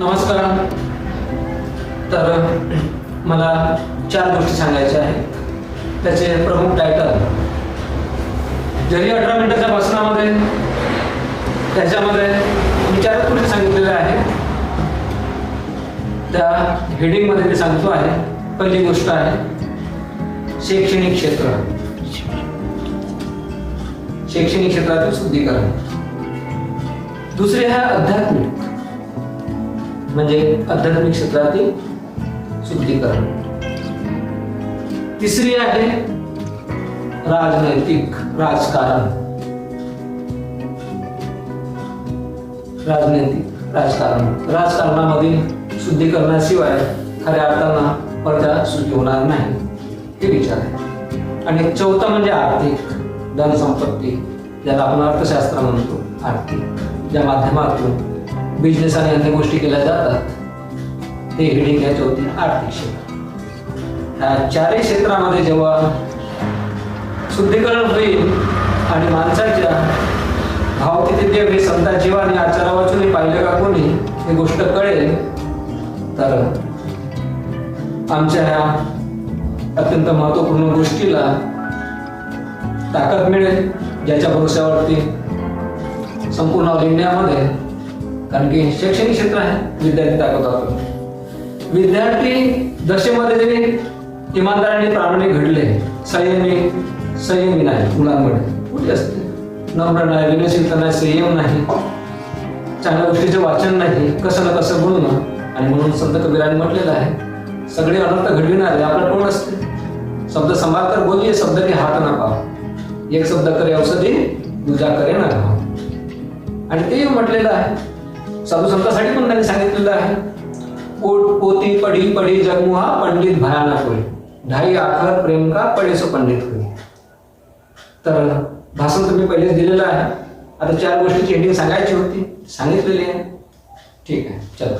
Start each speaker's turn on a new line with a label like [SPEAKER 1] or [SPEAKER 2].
[SPEAKER 1] नमस्कार. तर मला चार गोष्टी सांगायच्या आहेत. त्याचे प्रमुख टायटल जरी अठरा मिनिटाच्या भाषणामध्ये त्याच्यामध्ये विचारच गोष्टी सांगितलेल्या आहेत. त्या हेडिंगमध्ये मी सांगतो आहे. पहिली गोष्ट आहे शैक्षणिक क्षेत्र. शैक्षणिक क्षेत्रातील शुद्धीकरण. दुसरे आहे आध्यात्मिक. म्हणजे आध्यात्मिक क्षेत्रातील शुद्धीकरण. तिसरी आहे राजनैतिक राजकारण. राजनैतिक राजकारण. राजकारणामधील शुद्धीकरणाशिवाय खऱ्या अर्थानं पडदा सुखी होणार नाही हे विचार आहे. आणि चौथा म्हणजे आर्थिक धनसंपत्ती ज्याला आपण अर्थशास्त्र म्हणतो आर्थिक. ज्या माध्यमातून बिझनेस आणि अन्य गोष्टी केल्या जातात ते हिडिंग घ्यायचे होती आर्थिक क्षेत्र. ह्या चारही क्षेत्रामध्ये जेव्हा शुद्धीकरण होईल आणि माणसाच्या भाव किती देव हे संता जीवाने आचारा वाचून पाहिलं का कोणी ही गोष्ट कळेल तर आमच्या ह्या अत्यंत महत्त्वपूर्ण गोष्टीला ताकद मिळेल ज्याच्या भरोश्यावरती संपूर्ण ऑल इंडियामध्ये कारण की शैक्षणिक क्षेत्र आहे विद्यार्थी दाखवतात विद्यार्थी दशेमध्ये जरी इमानदाराने प्रामाणिक घडले. संयमी संयमी नाही मुलांमध्ये कुठे असते? नम्र नाही विनयशीलता नाही संयम नाही. चांगल्या गोष्टीचे वाचन नाही कसं ना कसं बोलणं. आणि म्हणून संत कबीराने म्हटलेलं आहे सगळे अनर्थ घडविणारे आपलं कोण असते? शब्द संभाळकर बोलिये शब्द की हात ना पाव एक शब्द करे औषधी दुजा करे ना आणि ते म्हटलेलं आहे साधू संतासाठी पण त्यांनी सांगितलेलं आहे. पोट पोती पडी पडी जगमुहा पंडित भयानक होई ढाई आखर प्रेम का पडेसो पंडित होई तर भाषण तुम्ही पहिलेच दिलेलं आहे. आता चार गोष्टीची हेडिंग सांगायची होती. सांगितलेली आहे. ठीक आहे चला.